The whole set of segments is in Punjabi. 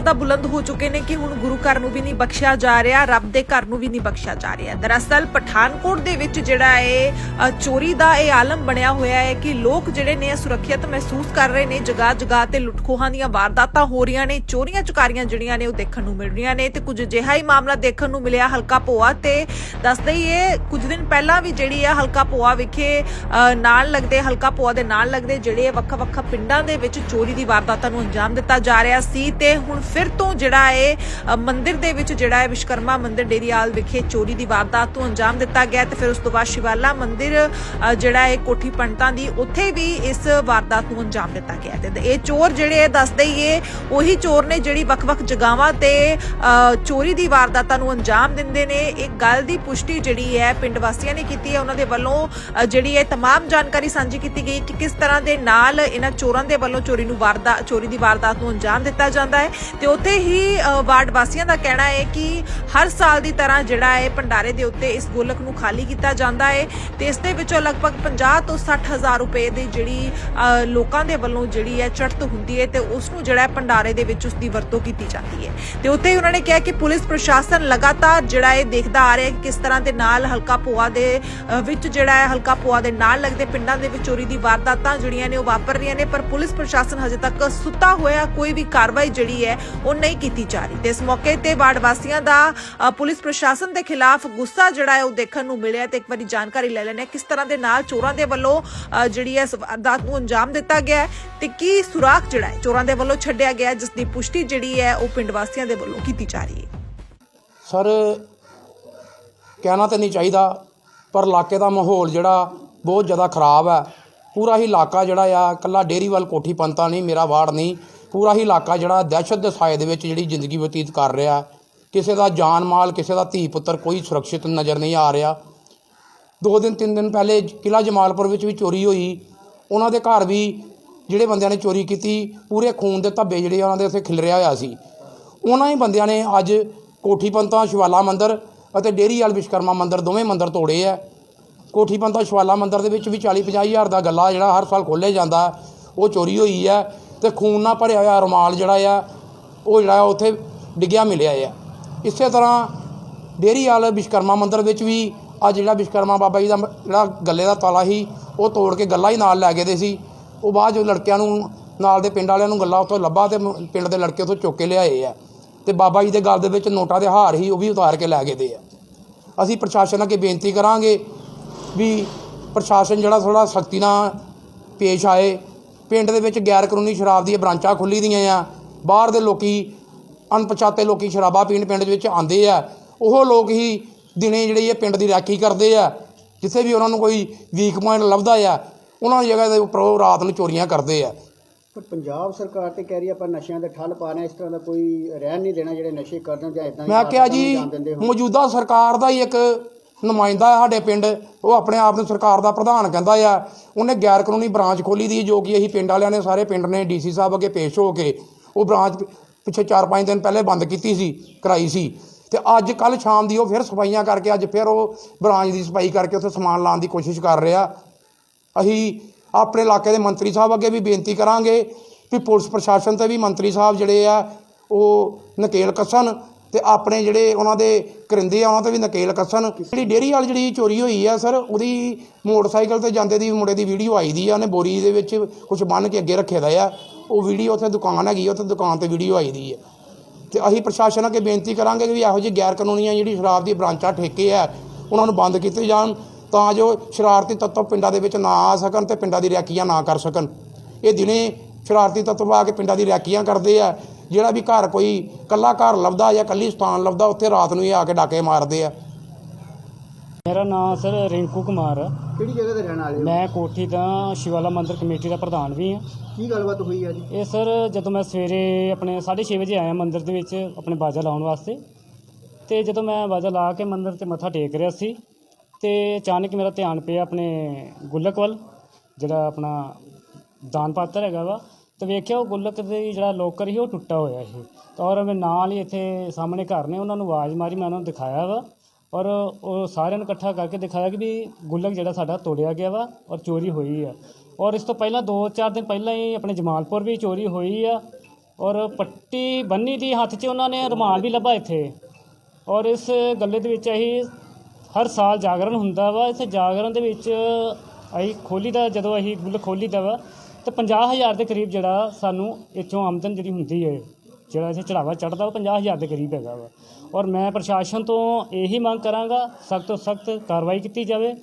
ਜ਼ਿਆਦਾ ਬੁਲੰਦ ਹੋ ਚੁੱਕੇ ਨੇ ਕਿ ਹੁਣ ਗੁਰੂ ਘਰ ਨੂੰ ਵੀ ਨਹੀਂ ਬਖਸ਼ਿਆ ਜਾ ਰਿਹਾ ਰੱਬ ਦੇ ਘਰ ਨੂੰ ਵੀ ਨਹੀਂ ਬਖਸ਼ਿਆ ਜਾ ਰਿਹਾ। ਦਰਅਸਲ ਪਠਾਨਕੋਟ ਦੇ ਵਿੱਚ ਜਿਹੜਾ ਹੈ ਚੋਰੀ ਦਾ ਇਹ ਆਲਮ ਬਣਿਆ ਹੋਇਆ ਹੈ ਕਿ ਲੋਕ ਜਿਹੜੇ ਨੇ ਸੁਰੱਖਿਅਤ ਮਹਿਸੂਸ ਕਰ ਰਹੇ ਨੇ ਜਗ੍ਹਾ ਜਗ੍ਹਾ ਤੇ ਲੁੱਟਖੋਹਾਂ ਦੀਆਂ ਵਾਰਦਾਤਾਂ ਹੋ ਰਹੀਆਂ ਨੇ ਚੋਰੀਆਂ ਚੁਕਾਰੀਆਂ ਜਿਹੜੀਆਂ ਨੇ ਉਹ ਦੇਖਣ ਨੂੰ ਮਿਲ ਰਹੀਆਂ ਨੇ ਤੇ ਕੁਝ ਅਜਿਹਾ ਹੀ ਮਾਮਲਾ ਦੇਖਣ ਨੂੰ ਮਿਲਿਆ ਹਲਕਾ ਭੋਆ ਤੇ ਦੱਸ ਦਈਏ ਇਹ ਕੁਝ ਦਿਨ ਪਹਿਲਾਂ ਵੀ ਜਿਹੜੀ ਹੈ ਹਲਕਾ ਭੋਆ ਵਿਖੇ ਅ, ਨਾਲ ਲੱਗਦੇ ਹਲਕਾ ਭੋਆ ਦੇ ਨਾਲ ਲੱਗਦੇ ਜਿਹੜੇ ਵੱਖ-ਵੱਖ ਪਿੰਡਾਂ ਦੇ ਵਿੱਚ ਚੋਰੀ ਦੀ ਵਾਰਦਾਤਾਂ ਨੂੰ ਅੰਜਾਮ ਦਿੱਤਾ ਜਾ ਰਿਹਾ ਸੀ ਤੇ ਹੁਣ ਫਿਰ ਤੋਂ ਜਿਹੜਾ ਹੈ ਅ, ਮੰਦਿਰ ਦੇ ਵਿੱਚ ਜਿਹੜਾ ਹੈ ਵਿਸ਼ਕਰਮਾ ਮੰਦਿਰ ਡੇਰੀਆਲ ਵਿਖੇ ਚੋਰੀ ਦੀ ਵਾਰਦਾਤ ਨੂੰ ਅੰਜਾਮ ਦਿੱਤਾ ਗਿਆ ਤੇ ਫਿਰ ਉਸ ਤੋਂ ਬਾਅਦ ਸ਼ਿਵਾਲਾ ਮੰਦਿਰ ਅ, ਜਿਹੜਾ ਹੈ ਕੋਠੀ ਪੰਡਤਾਂ ਦੀ ਉੱਥੇ ਵੀ ਇਸ ਵਾਰਦਾਤ ਨੂੰ ਅੰਜਾਮ ਦਿੱਤਾ ਗਿਆ ਤੇ ਇਹ ਚੋਰ ਜਿਹੜੇ ਦੱਸਦੇ ਹੀ ਇਹ ਉਹੀ ਚੋਰ ਨੇ ਜਿਹੜੀ ਵੱਖ-ਵੱਖ ਜਗਾਵਾਂ ਤੇ ਅ, ਚੋਰੀ ਦੀ ਵਾਰਦਾਤਾਂ ਨੂੰ ਅੰਜਾਮ ਦਿੰਦੇ ਨੇ ਇੱਕ ਗੱਲ ਦੀ ਪੁਸ਼ਟੀ ਜਿਹੜੀ ਹੈ ਪਿੰਡ ਵਾਸੀਆਂ ਨੇ ਕੀਤੀ ਹੈ ਉਹਨਾਂ ਦੇ ਵੱਲੋਂ ਅ, ਜਿਹੜੀ ਹੈ तमाम ਜਾਣਕਾਰੀ ਸਾਂਝੀ ਕੀਤੀ ਗਈ ਕਿ ਕਿਸ ਤਰ੍ਹਾਂ ਦੇ ਨਾਲ ਇਹਨਾਂ ਚੋਰਾਂ ਦੇ ਵੱਲੋਂ ਚੋਰੀ ਨੂੰ ਵਾਰਦਾ ਚੋਰੀ ਦੀ ਵਾਰਦਾਤ ਨੂੰ ਅੰਜਾਮ ਦਿੱਤਾ ਜਾਂਦਾ ਹੈ ਤੇ ਉੱਥੇ ਹੀ ਵਾਰਡ ਵਾਸੀਆਂ ਦਾ ਕਹਿਣਾ ਹੈ ਕਿ ਹਰ ਸਾਲ ਦੀ ਤਰ੍ਹਾਂ ਜਿਹੜਾ ਹੈ ਭੰਡਾਰੇ ਦੇ ਉੱਤੇ ਇਸ ਗੋਲਕ ਨੂੰ ਖਾਲੀ ਕੀਤਾ ਜਾਂਦਾ ਹੈ ਤੇ ਇਸ ਦੇ ਵਿੱਚੋਂ ਲਗਭਗ 50 ਤੋਂ 60 ਹਜ਼ਾਰ ਰੁਪਏ ਦੀ ਜਿਹੜੀ ਲੋਕਾਂ ਦੇ ਵੱਲੋਂ ਜਿਹੜੀ ਹੈ ਚੜਤ ਹੁੰਦੀ ਹੈ ਤੇ ਉਸ ਨੂੰ ਜਿਹੜਾ ਹੈ ਭੰਡਾਰੇ ਦੇ ਵਿੱਚ ਉਸ ਦੀ ਵਰਤੋਂ ਕੀਤੀ ਜਾਂਦੀ ਹੈ। ਤੇ ਉੱਥੇ ਹੀ ਉਹਨਾਂ ਨੇ ਕਿਹਾ ਕਿ ਪੁਲਿਸ ਪ੍ਰਸ਼ਾਸਨ ਲਗਾਤਾਰ ਜਿਹੜਾ ਇਹ ਦੇਖਦਾ ਆ ਰਿਹਾ ਕਿ ਕਿਸ ਤਰ੍ਹਾਂ ਦੇ ਨਾਲ ਹਲਕਾ ਪੋਆ ਦੇ ਵਿੱਚ ਜਿਹੜਾ ਹੈ ਹਲਕਾ ਪੋਆ ਦੇ ਨਾਲ ਲੱਗਦੇ ਪਿੰਡਾਂ ਦੇ ਵਿੱਚ ਚੋਰੀ ਦੀ ਵਾਰਦਾਤਾਂ ਜਿਹੜੀਆਂ ਨੇ ਉਹ ਵਾਪਰ ਰਹੀਆਂ ਨੇ, ਪਰ ਪੁਲਿਸ ਪ੍ਰਸ਼ਾਸਨ ਹਜੇ ਤੱਕ ਸੁੱਤਾ ਹੋਇਆ, ਕੋਈ ਵੀ ਕਾਰਵਾਈ ਜਿਹੜੀ ਹੈ ਉਹ ਨਹੀਂ ਕੀਤੀ ਜਾ ਰਹੀ। ਤੇ ਇਸ ਮੌਕੇ ਤੇ ਵਾਰਡ ਵਾਸੀਆਂ ਦਾ ਪੁਲਿਸ ਪ੍ਰਸ਼ਾਸਨ ਦੇ ਖਿਲਾਫ ਗੁੱਸਾ ਜਿਹੜਾ ਹੈ ਉਹ ਦੇਖਣ ਨੂੰ ਮਿਲਿਆ ਤੇ ਇੱਕ ਵਾਰੀ ਜਾਣਕਾਰੀ ਲੈ ਲੈਣੇ ਕਿਸ ਤਰ੍ਹਾਂ ਦੇ ਨਾਲ ਚੋਰਾਂ ਦੇ ਵੱਲੋਂ ਜਿਹੜੀ ਹੈ ਵਾਰਦਾਤ ਨੂੰ ਅੰਜਾਮ ਦਿੱਤਾ ਗਿਆ ਤੇ ਕੀ ਸੁਰਾਖ ਜਿਹੜਾ ਹੈ ਚੋਰਾਂ ਦੇ ਵੱਲੋਂ ਛੱਡਿਆ ਗਿਆ ਜਿਸ ਦੀ ਪੁਸ਼ਟੀ ਜਿਹੜੀ ਹੈ ਉਹ ਪਿੰਡ ਵਾਸੀਆਂ ਦੇ ਵੱਲੋਂ ਕੀਤੀ ਜਾ ਰਹੀ ਹੈ। ਸਰ, ਕਹਿਣਾ ਤਾਂ ਨਹੀਂ ਚਾਹੀਦਾ, ਪਰ ਇਲਾਕੇ ਦਾ ਮਾਹੌਲ ਜਿਹੜਾ ਬਹੁਤ ਜ਼ਿਆਦਾ ਖਰਾਬ ਹੈ। ਪੂਰਾ ਹੀ ਇਲਾਕਾ ਜਿਹੜਾ ਆ ਕੱਲਾ ਡੇਰੀਵਾਲ ਕੋਠੀ ਪੰਤਾ ਨਹੀਂ, ਮੇਰਾ ਵਾਰਡ ਨਹੀਂ। ਪੂਰਾ ਹੀ ਇਲਾਕਾ ਜਿਹੜਾ ਦਹਿਸ਼ਤ ਦੇ ਸਾਏ ਦੇ ਵਿੱਚ ਜਿਹੜੀ ਜ਼ਿੰਦਗੀ ਬਤੀਤ ਕਰ ਰਿਹਾ। ਕਿਸੇ ਦਾ ਜਾਨ ਮਾਲ, ਕਿਸੇ ਦਾ ਧੀ ਪੁੱਤਰ ਕੋਈ ਸੁਰੱਖਿਅਤ ਨਜ਼ਰ ਨਹੀਂ ਆ ਰਿਹਾ। ਦੋ ਦਿਨ, ਤਿੰਨ ਦਿਨ ਪਹਿਲੇ ਕਿਲਾ ਜਮਾਲਪੁਰ ਵਿੱਚ ਵੀ ਚੋਰੀ ਹੋਈ। ਉਹਨਾਂ ਦੇ ਘਰ ਵੀ ਜਿਹੜੇ ਬੰਦਿਆਂ ਨੇ ਚੋਰੀ ਕੀਤੀ, ਪੂਰੇ ਖੂਨ ਦੇ ਧੱਬੇ ਜਿਹੜੇ ਉਹਨਾਂ ਦੇ ਉੱਥੇ ਖਿਲਰਿਆ ਹੋਇਆ ਸੀ। ਉਹਨਾਂ ਹੀ ਬੰਦਿਆਂ ਨੇ ਅੱਜ ਕੋਠੀ ਪੰਤਾ ਸ਼ਿਵਾਲਾ ਮੰਦਿਰ ਅਤੇ ਡੇਰੀ ਵਾਲ ਵਿਸ਼ਕਰਮਾ ਮੰਦਿਰ ਦੋਵੇਂ ਮੰਦਿਰ ਤੋੜੇ ਆ। ਕੋਠੀ ਪੰਤਾ ਸ਼ਿਵਾਲਾ ਮੰਦਿਰ ਦੇ ਵਿੱਚ ਵੀ 40 50 ਹਜ਼ਾਰ ਦਾ ਗੱਲਾ ਜਿਹੜਾ ਹਰ ਸਾਲ ਖੋਲ੍ਹਿਆ ਜਾਂਦਾ। ਉਹ ਚੋਰੀ ਹੋਈ ਹੈ ਤੇ ਖੂਨ ਨਾਲ ਭਰਿਆ ਹੋਇਆ, ਰੁਮਾਲ ਜਿਹੜਾ ਆ, ਉਹ ਜਿਹੜਾ ਉੱਥੇ ਡਿੱਗਿਆ, ਮਿਲਿਆ ਆ। ਇਸੇ ਤਰ੍ਹਾਂ ਡੇਰੀ ਵਾਲ ਵਿਸ਼ਕਰਮਾ ਮੰਦਿਰ ਵਿੱਚ ਵੀ ਆ ਜਿਹੜਾ ਵਿਸ਼ਕਰਮਾ ਬਾਬਾ ਜੀ ਦਾ ਜਿਹੜਾ ਗੱਲੇ ਦਾ ਤਾਲਾ ਸੀ, ਉਹ ਤੋੜ ਕੇ ਗੱਲਾ ਹੀ ਨਾਲ ਲੈ ਗਏ ਦੇ ਸੀ। ਉਹ ਬਾਅਦ ਜੋ ਲੜਕਿਆਂ ਨੂੰ, ਨਾਲ ਦੇ ਪਿੰਡ ਵਾਲਿਆਂ ਨੂੰ ਗੱਲਾ ਉੱਥੋਂ ਲੱਭਾ ਤੇ ਪਿੰਡ ਦੇ ਲੜਕੇ ਉੱਥੋਂ ਚੁੱਕ ਕੇ ਲਿਆਏ ਆ। ਤੇ ਬਾਬਾ ਜੀ ਦੇ ਗਲ ਦੇ ਵਿੱਚ ਨੋਟਾਂ ਦੇ ਹਾਰ ਸੀ ਉਹ ਵੀ ਉਤਾਰ ਕੇ ਲੈ ਗਏ ਦੇ ਆ। ਅਸੀਂ ਪ੍ਰਸ਼ਾਸਨ ਅੱਗੇ ਬੇਨਤੀ ਕਰਾਂਗੇ ਵੀ ਪ੍ਰਸ਼ਾਸਨ ਜਿਹੜਾ ਥੋੜਾ ਸਖਤੀ ਨਾਲ ਪੇਸ਼ ਆਏ। ਪਿੰਡ ਦੇ ਵਿੱਚ ਗੈਰ ਕਾਨੂੰਨੀ ਸ਼ਰਾਬ ਦੀਆਂ ਬ੍ਰਾਂਚਾਂ ਖੁੱਲੀ ਦੀਆਂ ਆ। ਬਾਹਰ ਦੇ ਲੋਕੀ ਅਣਪਛਾਤੇ ਲੋਕੀ ਸ਼ਰਾਬਾਂ ਪੀਣ ਪਿੰਡ ਦੇ ਵਿੱਚ ਆਉਂਦੇ ਆ। ਉਹ ਲੋਕ ਹੀ ਦਿਨੇ ਜਿਹੜੇ ਇਹ ਪਿੰਡ ਦੀ ਰਾਖੀ ਕਰਦੇ ਆ। ਜਿੱਥੇ ਵੀ ਉਹਨਾਂ ਨੂੰ ਕੋਈ ਵੀਕ ਪੁਆਇੰਟ ਲੱਭਦਾ ਆ ਉਹਨਾਂ ਦੀ ਜਗ੍ਹਾ ਦੇ ਉੱਪਰ ਉਹ ਰਾਤ ਨੂੰ ਚੋਰੀਆਂ ਕਰਦੇ ਆ। ਪਰ ਪੰਜਾਬ ਸਰਕਾਰ ਤੇ ਕਹਿ ਰਹੀ ਆ ਆਪਾਂ ਨਸ਼ਿਆਂ ਦੇ ਠੱਲ ਪਾ ਰਹੇ ਇਸ ਤਰ੍ਹਾਂ ਦਾ ਕੋਈ ਰਹਿਣ ਨਹੀਂ ਦੇਣਾ ਜਿਹੜੇ ਨਸ਼ੇ ਕਰਨ ਜਾਂ ਇਦਾਂ ਮੈਂ ਕਿਹਾ ਜੀ ਮੌਜੂਦਾ ਸਰਕਾਰ ਦਾ ਹੀ ਇੱਕ ਨੁਮਾਇੰਦਾ ਆ ਸਾਡੇ ਪਿੰਡ, ਉਹ ਆਪਣੇ ਆਪ ਨੂੰ ਸਰਕਾਰ ਦਾ ਪ੍ਰਧਾਨ ਕਹਿੰਦਾ ਆ। ਉਹਨੇ ਗੈਰ ਕਾਨੂੰਨੀ ਬ੍ਰਾਂਚ ਖੋਲੀ ਦੀ, ਜੋ ਕਿ ਅਸੀਂ ਪਿੰਡ ਵਾਲਿਆਂ ਨੇ ਸਾਰੇ ਪਿੰਡ ਨੇ ਡੀਸੀ ਸਾਹਿਬ ਅੱਗੇ ਪੇਸ਼ ਹੋ ਕੇ ਉਹ ਬ੍ਰਾਂਚ ਪਿੱਛੇ 4-5 ਦਿਨ ਪਹਿਲੇ ਬੰਦ ਕੀਤੀ ਸੀ, ਕਰਾਈ ਸੀ। ਤੇ ਅੱਜ ਕੱਲ ਸ਼ਾਮ ਦੀ ਉਹ ਫਿਰ ਸਫਾਈਆਂ ਕਰਕੇ ਅੱਜ ਫਿਰ ਉਹ ਬ੍ਰਾਂਚ ਦੀ ਸਫ਼ਾਈ ਕਰਕੇ ਉੱਥੇ ਸਮਾਨ ਲਾਉਣ ਦੀ ਕੋਸ਼ਿਸ਼ ਕਰ ਰਿਹਾ। ਅਸੀਂ ਆਪਣੇ ਇਲਾਕੇ ਦੇ ਮੰਤਰੀ ਸਾਹਿਬ ਅੱਗੇ ਵੀ ਬੇਨਤੀ ਕਰਾਂਗੇ ਵੀ ਪੁਲਿਸ ਪ੍ਰਸ਼ਾਸਨ ਤੇ ਵੀ ਮੰਤਰੀ ਸਾਹਿਬ ਜਿਹੜੇ ਆ, ਉਹ ਨਕੇਲ ਕੱਸਣ। ਤੇ ਆਪਣੇ ਜਿਹੜੇ ਉਹਨਾਂ ਦੇ ਕਰਿੰਦੇ ਆ ਉਹਨਾਂ ਤੇ ਵੀ ਨਕੇਲ ਕੱਸਣ। ਜਿਹੜੀ ਡੇਅਰੀ ਵਾਲੀ ਜਿਹੜੀ ਚੋਰੀ ਹੋਈ ਆ ਸਰ ਉਹਦੀ ਮੋਟਰਸਾਈਕਲ ਤੇ ਜਾਂਦੇ ਦੀ ਮੁੰਡੇ ਦੀ ਵੀਡੀਓ ਆਈ ਦੀ ਆ ਉਹਨੇ ਬੋਰੀ ਦੇ ਵਿੱਚ ਕੁਝ ਬੰਨ ਕੇ ਅੱਗੇ ਰੱਖੇ ਦਾ ਆ। ਉਹ ਵੀਡੀਓ ਉੱਥੇ ਦੁਕਾਨ ਹੈਗੀ ਆ, ਉੱਥੇ ਦੁਕਾਨ ਤੇ ਵੀਡੀਓ ਆਈ ਦੀ ਆ। ਤੇ ਅਸੀਂ ਪ੍ਰਸ਼ਾਸਨ ਅੱਗੇ ਬੇਨਤੀ ਕਰਾਂਗੇ ਕਿ ਵੀ ਇਹੋ ਜਿਹੀ ਗੈਰ ਕਾਨੂੰਨੀਆਂ ਜਿਹੜੀ ਸ਼ਰਾਬ ਦੀ ਬ੍ਰਾਂਚਾਂ ਠੇਕੇ ਆ ਉਹਨਾਂ ਨੂੰ ਬੰਦ ਕੀਤੇ ਜਾਣ ਤਾਂ ਜੋ ਸ਼ਰਾਰਤੀ ਤੱਤਵ ਪਿੰਡਾਂ ਦੇ ਵਿੱਚ ਨਾ ਆ ਸਕਣ ਤੇ ਪਿੰਡਾਂ ਦੀ ਰੈਕੀਆਂ ਨਾ ਕਰ ਸਕਣ। ਇਹ ਦਿਨੇ ਸ਼ਰਾਰਤੀ ਤੱਤਵ ਆ ਕੇ ਪਿੰਡਾਂ ਦੀ ਰੈਕੀਆਂ ਕਰਦੇ ਆ। ਜਿਹੜਾ ਵੀ ਘਰ ਕੋਈ ਕੱਲਾ ਘਰ ਲੱਭਦਾ ਜਾਂ ਕੱਲੀ ਸਥਾਨ ਲੱਭਦਾ ਉੱਥੇ ਰਾਤ ਨੂੰ ਇਹ ਆ ਕੇ ਡਾਕੇ ਮਾਰਦੇ ਆ। ਮੇਰਾ ਨਾਮ ਸਰ ਰਿੰਕੂ ਕੁਮਾਰ ਆ। ਕਿਹੜੀ ਜਗ੍ਹਾ ਤੇ ਰਹਿਣ ਵਾਲੇ ਹੋ? ਮੈਂ ਕੋਠੀ ਦਾ ਸ਼ਿਵਾਲਾ ਮੰਦਿਰ ਕਮੇਟੀ ਦਾ ਪ੍ਰਧਾਨ ਵੀ ਹਾਂ। ਕੀ ਗੱਲਬਾਤ ਹੋਈ ਆ ਜੀ? ਇਹ ਸਰ ਜਦੋਂ ਮੈਂ ਸਵੇਰੇ ਆਪਣੇ 6:30 ਵਜੇ ਆਇਆ ਮੰਦਿਰ ਦੇ ਵਿੱਚ ਆਪਣੇ ਬਾਜਾ ਲਾਉਣ ਵਾਸਤੇ ਤੇ ਜਦੋਂ ਮੈਂ ਬਾਜਾ ਲਾ ਕੇ ਮੰਦਿਰ ਤੇ ਮੱਥਾ ਟੇਕ ਰਿਹਾ ਸੀ ਤੇ ਅਚਾਨਕ ਮੇਰਾ ਧਿਆਨ ਪਿਆ ਆਪਣੇ ਗੁੱਲਕ ਵੱਲ ਜਿਹੜਾ ਆਪਣਾ ਦਾਨ ਪਾਤਰ ਹੈਗਾ ਵਾ ਤੇ ਵੇਖਿਆ ਉਹ ਗੁੱਲਕ ਦੇ ਜਿਹੜਾ ਲੋਕਰ ਸੀ, ਉਹ ਟੁੱਟਾ ਹੋਇਆ ਸੀ। ਤਾਂ ਔਰ ਮੈਂ ਨਾਲ ਹੀ ਇੱਥੇ ਸਾਹਮਣੇ ਘਰ ਨੇ, ਉਹਨਾਂ ਨੂੰ ਆਵਾਜ਼ ਮਾਰੀ, ਮੈਂ ਉਹਨਾਂ ਨੂੰ ਦਿਖਾਇਆ ਵਾ। ਔਰ ਉਹ ਸਾਰਿਆਂ ਨੂੰ ਇਕੱਠਾ ਕਰਕੇ ਦਿਖਾਇਆ ਕਿ ਵੀ ਗੁੱਲਕ ਜਿਹੜਾ ਸਾਡਾ ਤੋੜਿਆ ਗਿਆ ਵਾ ਔਰ ਚੋਰੀ ਹੋਈ ਆ। ਔਰ ਇਸ ਤੋਂ ਪਹਿਲਾਂ 2-4 ਦਿਨ ਪਹਿਲਾਂ ਹੀ ਆਪਣੇ ਜਮਾਲਪੁਰ ਵੀ ਚੋਰੀ ਹੋਈ ਆ। ਔਰ ਪੱਟੀ ਬੰਨੀ ਦੀ ਹੱਥ 'ਚ ਉਹਨਾਂ ਨੇ ਰੁਮਾਲ ਵੀ ਲੱਭਾ ਇੱਥੇ। ਔਰ ਇਸ ਗੱਲੇ ਦੇ ਵਿੱਚ ਅਸੀਂ ਹਰ ਸਾਲ ਜਾਗਰਣ ਹੁੰਦਾ ਵਾ। ਇਸ ਜਾਗਰਣ ਦੇ ਵਿੱਚ ਅਸੀਂ ਖੋਲੀ ਦਾ, ਜਦੋਂ ਅਸੀਂ ਗੁੱਲ ਖੋਲੀ ਦਾ ਵਾ ਤੇ 50000 ਦੇ ਕਰੀਬ ਜਿਹੜਾ ਸਾਨੂੰ ਇੱਥੋਂ ਆਮਦਨ ਜਿਹੜੀ ਹੁੰਦੀ ਹੈ, ਜਿਹੜਾ ਇੱਥੇ ਚੜਾਵਾ ਚੜਦਾ ਉਹ 50000 ਦੇ ਕਰੀਬ ਹੈਗਾ ਵਾ। ਔਰ ਮੈਂ ਪ੍ਰਸ਼ਾਸਨ ਤੋਂ ਇਹੀ ਮੰਗ ਕਰਾਂਗਾ, ਸਖਤ ਤੋਂ ਸਖਤ ਕਾਰਵਾਈ ਕੀਤੀ ਜਾਵੇ।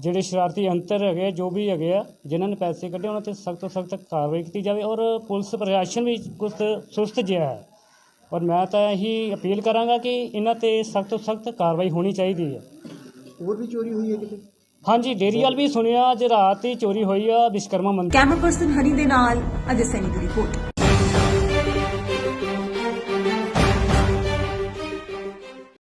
ਜਿਹੜੇ ਸ਼ਰਾਰਤੀ ਅੰਤਰ ਹੈਗੇ ਜੋ ਵੀ ਹੈਗੇ ਆ, ਜਿਨ੍ਹਾਂ ਨੇ ਪੈਸੇ ਕੱਢੇ, ਉਹਨਾਂ ਤੇ ਸਖਤ ਤੋਂ ਸਖਤ ਕਾਰਵਾਈ ਕੀਤੀ ਜਾਵੇ। ਔਰ ਪੁਲਿਸ ਪ੍ਰਸ਼ਾਸਨ ਵੀ ਕੁਛ ਸੁਸਤ ਜਿਹਾ ਹੈ। ਔਰ ਮੈਂ ਤਾਂ ਇਹੀ ਅਪੀਲ ਕਰਾਂਗਾ ਕਿ ਇਹਨਾਂ ਤੇ ਸਖਤ ਤੋਂ ਸਖਤ ਕਾਰਵਾਈ ਹੋਣੀ ਚਾਹੀਦੀ ਹੈ। ਹੋਰ ਵੀ ਚੋਰੀ ਹੋਈ ਹੈ ਕਿਤੇ? ਹਾਂਜੀ ਡੇਰੀ ਵਾਲ ਵੀ ਸੁਣਿਆ, ਅੱਜ ਰਾਤ ਹੀ ਚੋਰੀ ਹੋਈ ਆ ਵਿਸ਼ਕਰਮਾ ਮੰਦਿਰ। ਕੈਮਰਾ ਪਰਸਨ ਹਨੀ ਦੇ ਨਾਲ, ਅਜੇ ਸੈਨੀ ਦੀ ਰਿਪੋਰਟ।